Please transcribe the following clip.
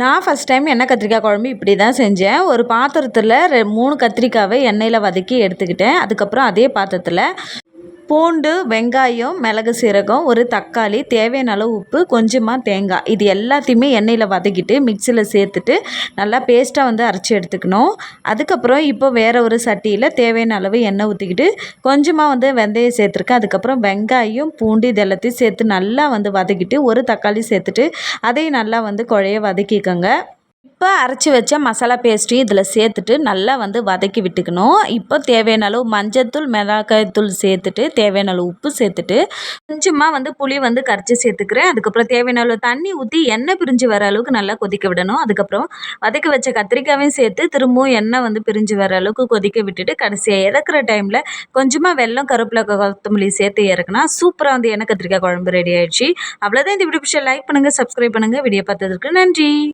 நான் first time எண்ணெய் கத்திரிக்காய் குழம்பு இப்படி தான் செஞ்சேன். ஒரு பாத்திரத்தில் ரெ மூணு கத்திரிக்காவை எண்ணெயில் வதக்கி எடுத்துக்கிட்டேன். அதுக்கப்புறம் அதே பாத்திரத்தில் பூண்டு வெங்காயம் மிளகு சீரகம் ஒரு தக்காளி தேவையான அளவு உப்பு கொஞ்சமாக தேங்காய். இது எல்லாத்தையுமே எண்ணெயில் வதக்கிட்டு மிக்சியில் சேர்த்துட்டு நல்லா பேஸ்ட்டாக வந்து அரைச்சி எடுத்துக்கணும். அதுக்கப்புறம் இப்போ வேறு ஒரு சட்டியில் தேவையான அளவு எண்ணெய் ஊற்றிக்கிட்டு கொஞ்சமாக வந்து வெந்தயம் சேர்த்துருக்கேன். அதுக்கப்புறம் வெங்காயம் பூண்டு இது எல்லாத்தையும் சேர்த்து நல்லா வந்து வதக்கிட்டு ஒரு தக்காளி சேர்த்துட்டு அதையும் நல்லா வந்து குழைய வதக்கிக்கோங்க. இப்போ அரைச்சி வச்ச மசாலா பேஸ்ட்டையும் இதில் சேர்த்துட்டு நல்லா வந்து வதக்கி விட்டுக்கணும். இப்போ தேவையான அளவு மஞ்சத்தூள் மிளகாய் தூள் சேர்த்துட்டு தேவையான அளவு உப்பு சேர்த்துட்டு கொஞ்சமாக வந்து புளி வந்து கரைச்சி சேர்த்துக்கிறேன். அதுக்கப்புறம் தேவையான அளவு தண்ணி ஊற்றி எண்ணெய் பிரிஞ்சு வர அளவுக்கு நல்லா கொதிக்க விடணும். அதுக்கப்புறம் வதக்கி வச்ச கத்திரிக்காயும் சேர்த்து திரும்பவும் எண்ணெய் வந்து பிரிஞ்சு வர அளவுக்கு கொதிக்க விட்டுட்டு கடைசியாக இறக்குற டைமில் கொஞ்சமாக வெள்ளம் கருவேப்பிலை கொத்தமல்லி சேர்த்து இறக்குனா சூப்பராக வந்து எண்ணெய் கத்திரிக்காய் குழம்பு ரெடி ஆயிடுச்சு. அவ்வளோதான் இந்த வீடியோ பிடிச்ச லைக் பண்ணுங்கள் சப்ஸ்கிரைப் பண்ணுங்கள் வீடியோ பார்த்ததுக்கு நன்றி.